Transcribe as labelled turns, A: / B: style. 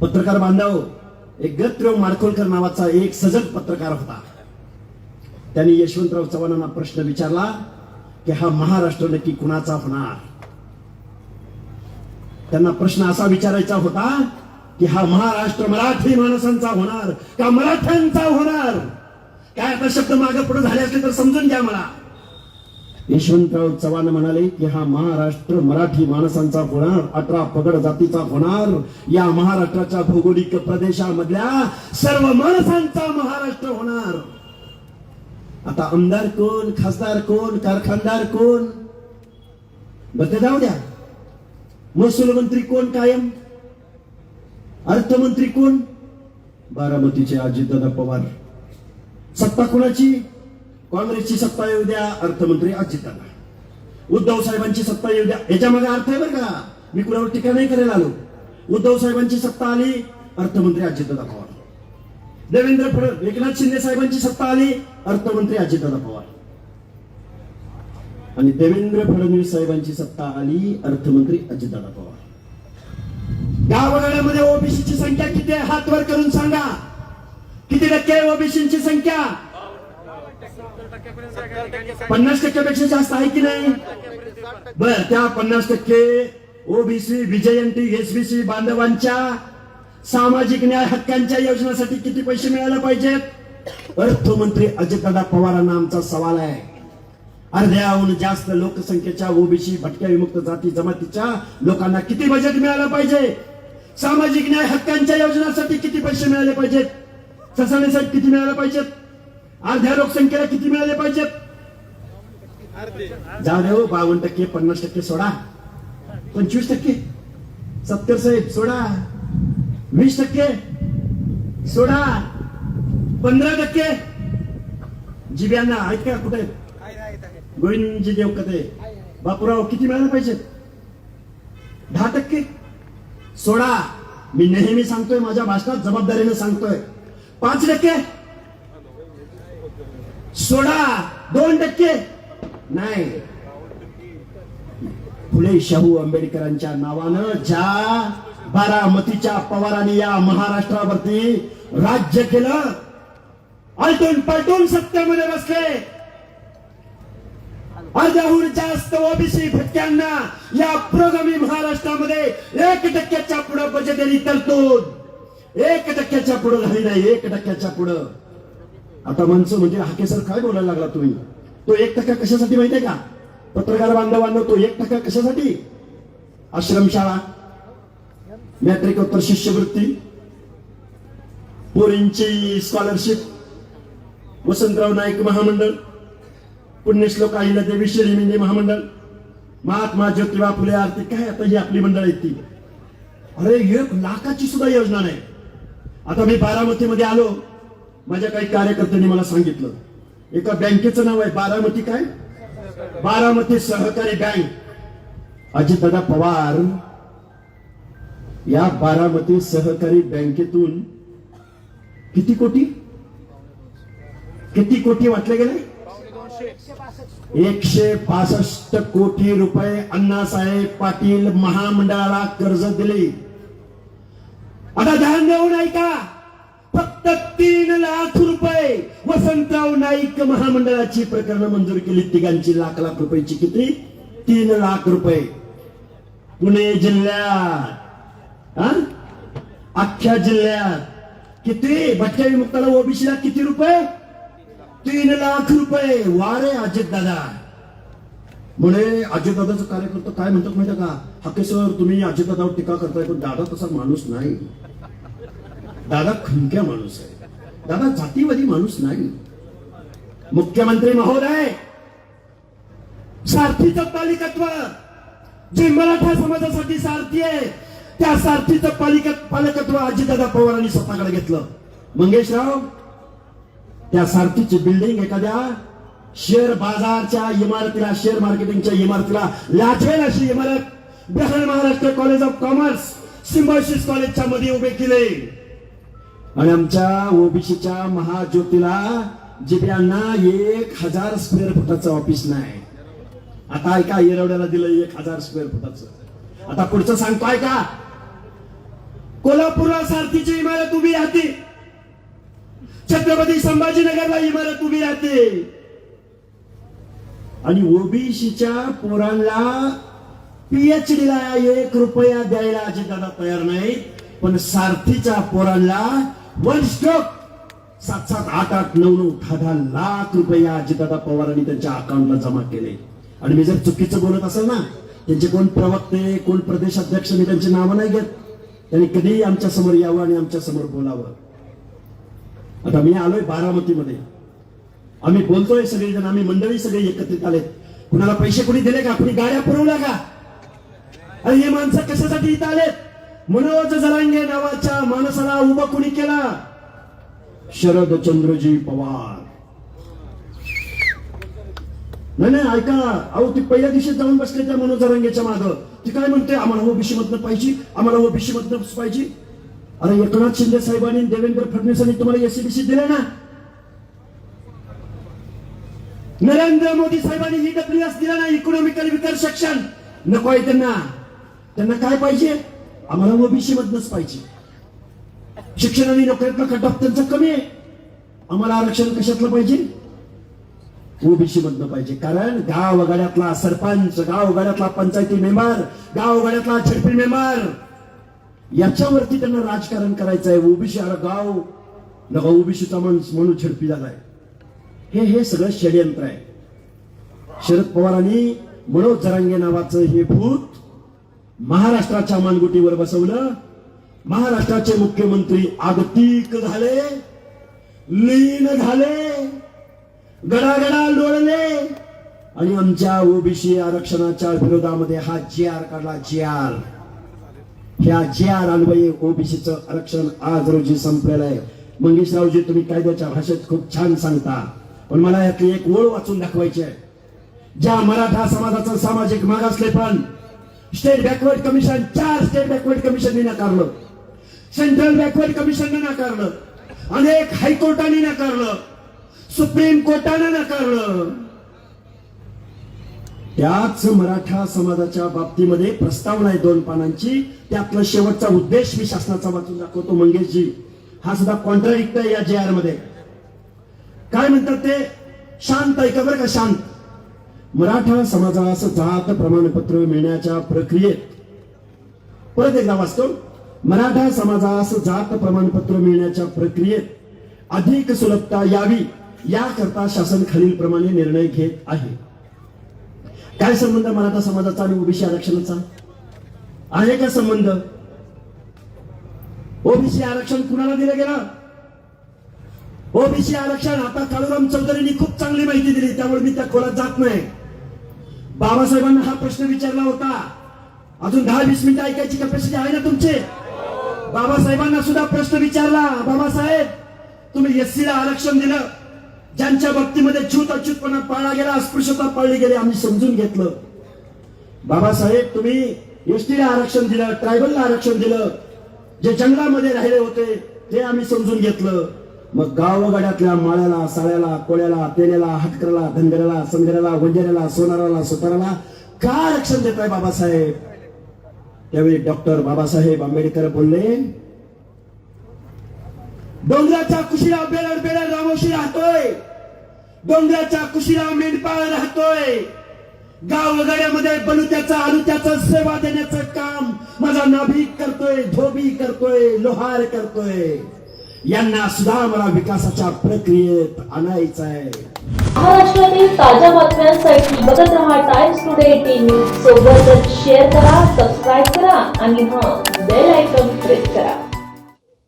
A: पत्रकार बांधव. एक गत्रव माडखोलकर नावाचा एक सजग पत्रकार होता. त्यांनी यशवंतराव चव्हाणांना प्रश्न विचारला की हा महाराष्ट्र नक्की कुणाचा होणार? त्यांना प्रश्न असा विचारायचा होता की हा महाराष्ट्र मराठी माणसांचा होणार का मराठ्यांचा होणार? काय आता शब्द मागे पुढे झाले असले तर समजून घ्या मला. यशवंतराव चव्हाण म्हणाले की हा महाराष्ट्र मराठी माणसांचा होणार अठरा पगड जातीचा होणार. या महाराष्ट्राच्या भौगोलिक प्रदेशामधल्या सर्व माणसांचा महाराष्ट्र होणार. आता आमदार कोण खासदार कोण कारखानदार कोण? बरं ते जाऊ द्या. महसूल मंत्री कोण कायम? अर्थमंत्री कोण? बारामतीचे अजितदादा पवार. सत्ता कोणाची? काँग्रेसची सत्ता येऊ द्या अर्थमंत्री अजितदादा. उद्धव साहेबांची सत्ता येऊ द्या. याच्या मागे अर्थ आहे बरं का? मी कुणावर टीका नाही करायला आलो. उद्धव साहेबांची सत्ता आली अर्थमंत्री अजितदादा पवार. देवेंद्र फडणवीस एकनाथ शिंदे साहेबांची सत्ता आली अर्थमंत्री अजितदादा पवार. आणि देवेंद्र फडणवीस साहेबांची सत्ता आली अर्थमंत्री अजितदादा पवार. गावगाड्यामध्ये ओबीसीची संख्या किती आहे? हात वर करून सांगा. किती टक्के आहे ओबीसीची संख्या? पन्नास टक्क्यापेक्षा जास्त आहे की नाही? बर त्या पन्नास टक्के ओबीसी विजयंती एसबीसी बांधवांच्या सामाजिक न्याय हक्कांच्या योजनेसाठी किती पैसे मिळायला पाहिजेत? अर्थमंत्री अजितदादा पवारांना आमचा सवाल आहे. अर्ध्याहून जास्त लोकसंख्येच्या ओबीसी भटक्या विमुक्त जाती जमातीच्या लोकांना किती बजेट मिळालं पाहिजे? सामाजिक न्याय हक्कांच्या योजनासाठी किती पैसे मिळाले पाहिजेत? ससाण्यासाठी किती मिळाले पाहिजेत? अर्ध्या लोकसंख्येला किती मिळाले पाहिजेत? जाऊ दे हो, बावन्न टक्के पन्नास टक्के सोडा. पंचवीस टक्के. सत्तर साहेब सोडा. वीस टक्के. सोडा. पंधरा टक्के. जिब्यांना आहेत का कुठे? गोविंदजी देवकते. बापूराव किती मिळायला पाहिजेत? दहा टक्के. सोडा. मी नेहमी सांगतोय माझ्या भाषणात जबाबदारीने सांगतोय. पाच टक्के. सोडा. दोन टक्के. नाही. फुले शाहू आंबेडकरांच्या नावानं ज्या बारामतीच्या पवारांनी या महाराष्ट्रावरती राज्य केलं आलटून पलटून सत्तेमध्ये बसले. अर्ध्याहून जास्त ओबीसी भटक्यांना या पुरोगामी महाराष्ट्रामध्ये एक टक्क्याच्या पुढे बजेटरी तरतूद. एक टक्क्याच्या पुढे झाली नाही एक टक्क्याच्या पुढं. आता माणसं म्हणजे हाके सर काय बोलायला लागला तुम्ही? तो एक टक्का कशासाठी माहितीये का? पत्रकार बांधवांना तो एक टक्का कशासाठी? आश्रमशाळा मॅट्रिकोत्तर शिष्यवृत्ती पोरींची स्कॉलरशिप वसंतराव नाईक महामंडळ पुण्यश्लोक आईला देवी श्रीमिंदी महामंडळ महात्मा ज्योतिबा फुले आरती काय आता ही आपली मंडळ आहेत ती? अरे एक लाखाची सुद्धा योजना नाही. आता मी बारामतीमध्ये आलो माझ्या काही कार्यकर्त्यांनी मला सांगितलं. एका बँकेचं नाव आहे बारामती काय? बारामती सहकारी बँक. अजितदादा पवार या बारामती सहकारी बँकेतून किती कोटी? किती कोटी वाटले गेले? एकशे पासष्ट कोटी रुपये अण्णासाहेब पाटील महामंडळाला कर्ज दिले. आता ध्यान देऊन ऐका. फक्त तीन लाख रुपये वसंतराव नाईक महामंडळाची प्रकरण मंजूर केली तिघांची लाख लाख रुपयाची किती? तीन लाख रुपये. पुणे जिल्ह्यात अख्ख्या जिल्ह्यात. किती? भटक्या विमुक्ताला ओबीसीला किती रुपये? तीन लाख रुपये. वारे अजित दादा म्हणे अजितदादाचं कार्यकर्ता काय म्हणतात माहिती का? हके सर तुम्ही अजितदादावर टीका करताय पण दादा तसा माणूस नाही. दादा खुंक्या माणूस आहे. दादा जातीवादी माणूस नाही. मुख्यमंत्री महोदय सारथीचं पालिकत्व जे मराठा समाजासाठी सारथी आहे त्या सारथीचं पालिक पालकत्व अजितदादा पवारांनी स्वतःकडे घेतलं. मंगेशराव त्या सारथीची बिल्डिंग एखाद्या शेअर बाजारच्या इमारतीला शेअर मार्केटिंगच्या इमारतीला लाठेल अशी इमारत. Bihar Maharashtra college of commerce Symbiosis कॉलेजच्या मध्ये उभे केले. आणि आमच्या ओबीसीच्या महाज्योतीला जिब्यांना एक हजार स्क्वेअर फुटाचं ऑफिस नाही. आता ऐका येरवड्याला दिलं एक हजार स्क्वेअर फुटाचं आता पुढचं सांगतोय का कोल्हापूरला सारथीची इमारत उभी राहते. छत्रपती संभाजीनगरला इमारत उभी राहते. आणि ओबीसीच्या पोरांना पीएचडी ला एक रुपया द्यायला अजितदादा तयार नाही पण सारथीच्या पोरांना वन सात सात आठ आठ नऊ नऊ दहा दहा लाख रुपये अजितदादा पवारांनी त्यांच्या अकाउंटला जमा केले. आणि मी जर चुकीचं बोलत असेल ना त्यांचे कोण प्रवक्ते कोण प्रदेशाध्यक्ष मी त्यांची नावं नाही घेत. त्यांनी कधीही आमच्यासमोर यावं आणि आमच्यासमोर बोलावं. आता मी आलोय बारामतीमध्ये. आम्ही बोलतोय सगळेजण आम्ही मंडळी सगळे एकत्रित आलेत. कुणाला पैसे कोणी दिले का? कुणी गाड्या पुरवल्या का? आणि हे माणसं कशासाठी इथं आलेत? मनोज जलांगे नावाच्या माणसाला उभं कुणी केला? शरद चंद्रजी पवार. नाही नाही ऐका. अहो ती पहिल्या दिवशी जाऊन बसले त्या मनोज जरांगेच्या माग. ती काय म्हणते? आम्हाला ओबीसी मधनं पाहिजे आम्हाला ओबीसी मधनं पाहिजे. अरे एकनाथ शिंदे साहेबांनी देवेंद्र फडणवीसांनी तुम्हाला एसीबीसी दिले ना? नरेंद्र मोदी साहेबांनी ही डब्ल्यूएस दिला ना इकॉनॉमिकल विकास सेक्शन नको आहे त्यांना. त्यांना काय पाहिजे? आम्हाला ओबीसी मधनच पाहिजे. शिक्षण आणि नोकऱ्यातला कट त्यांचा कमी आहे. आम्हाला आरक्षण कशातलं पाहिजे? ओबीसी मधनं पाहिजे. कारण गाव वगाड्यातला सरपंच गाव वगाड्यातला पंचायती मेंबर गाव वगाड्यातला झडपी मेंबर याच्यावरती त्यांना राजकारण करायचं आहे. ओबीसी अरे गाव नका ओबीसीचा माणूस म्हणून झडपी झालाय हे हे सगळं षडयंत्र आहे. शरद पवारांनी मनोज जरांगे नावाचं हे भूत महाराष्ट्राच्या मानगुटीवर बसवलं. महाराष्ट्राचे मुख्यमंत्री आगतिक झाले. लीन झाले. गडागडा लोळले. आणि आमच्या ओबीसी आरक्षणाच्या विरोधामध्ये हा जी आर काढला जी आर. ह्या जे आर अन्वये ओबीसीचं आरक्षण आज रोजी संपलेलं आहे. मंगेशरावजी तुम्ही कायद्याच्या भाषेत खूप छान सांगता. पण मला यातली एक ओळ वाचून दाखवायची आहे. ज्या मराठा समाजाचं सामाजिक मागासले पण स्टेट बॅकवर्ड कमिशन चार स्टेट बॅकवर्ड कमिशनने नाकारलं. सेंट्रल बॅकवर्ड कमिशनने नाकारलं. अनेक हायकोर्टाने नाकारलं. सुप्रीम कोर्टाने नाकारलं. त्याच मराठा समाजाच्या बाबतीमध्ये प्रस्तावना आहे दोन पानांची. त्यातला शेवटचा उद्देश मी शासनाचा वाचून दाखवतो मंगेशजी. हा सुद्धा कॉन्ट्राडिक्ट आहे या जे आरमध्ये. काय म्हणतात ते? शांत ऐका बरं का शांत. मराठा समाजास जात प्रमाणपत्र मिळण्याच्या प्रक्रियेत परत एकदा वाचतो. मराठा समाजास जात प्रमाणपत्र मिळण्याच्या प्रक्रियेत अधिक सुलभता यावी याकरता शासन खालील प्रमाणे निर्णय घेत आहे. काय संबंध मराठा समाजाचा आणि ओबीसी आरक्षणाचा? आहे का संबंध? ओबीसी आरक्षण कुणाला दिलं गेलं? ओबीसी आरक्षण आता काळूराम चौधरींनी खूप चांगली माहिती दिली त्यामुळे मी त्या खोलात जात नाही. बाबासाहेबांना हा प्रश्न विचारला होता. अजून दहा वीस मिनिटं ऐकायची कॅपॅसिटी आहे ना तुमची? बाबासाहेबांना सुद्धा प्रश्न विचारला. बाबासाहेब तुम्ही एससीला आरक्षण दिलं. ज्यांच्या बाबतीमध्ये छूत अच्युतपणा पाळला गेला अस्पृश्यता पाळली गेली आम्ही समजून घेतलं. बाबासाहेब तुम्ही एसटीला आरक्षण दिलं ट्रायबलला आरक्षण दिलं. जे जंगलामध्ये राहिले होते ते आम्ही समजून घेतलं. मग गावगाड्यातल्या माळ्याला साळ्याला कोळ्याला तेल्याला हटकराला धनगराला संगऱ्याला वंजाऱ्याला सोनाराला सुताराला का आरक्षण देत आहे बाबासाहेब? त्यावेळी डॉक्टर बाबासाहेब आंबेडकर बोलले डोंगराच्या कुशीला बेलड बेलड रामोशी राहतोय. डोंगराच्या कुशीला मेंढपाळ राहतोय. गाव बलुत्याचा अलुत्याचं सेवा देण्याचं काम माझा नाभिक करतोय धोबी करतोय लोहार करतोय. यांना सुद्धा मला विकासाच्या प्रक्रियेत आणायचं आहे.
B: महाराष्ट्रातील ताज्या बातम्यांसाठी बघत रहा टाइम्स टुडे टीव्ही सोबतच शेअर करा सबस्क्राईब करा आणि हा बेल आयकॉन प्रेस करा.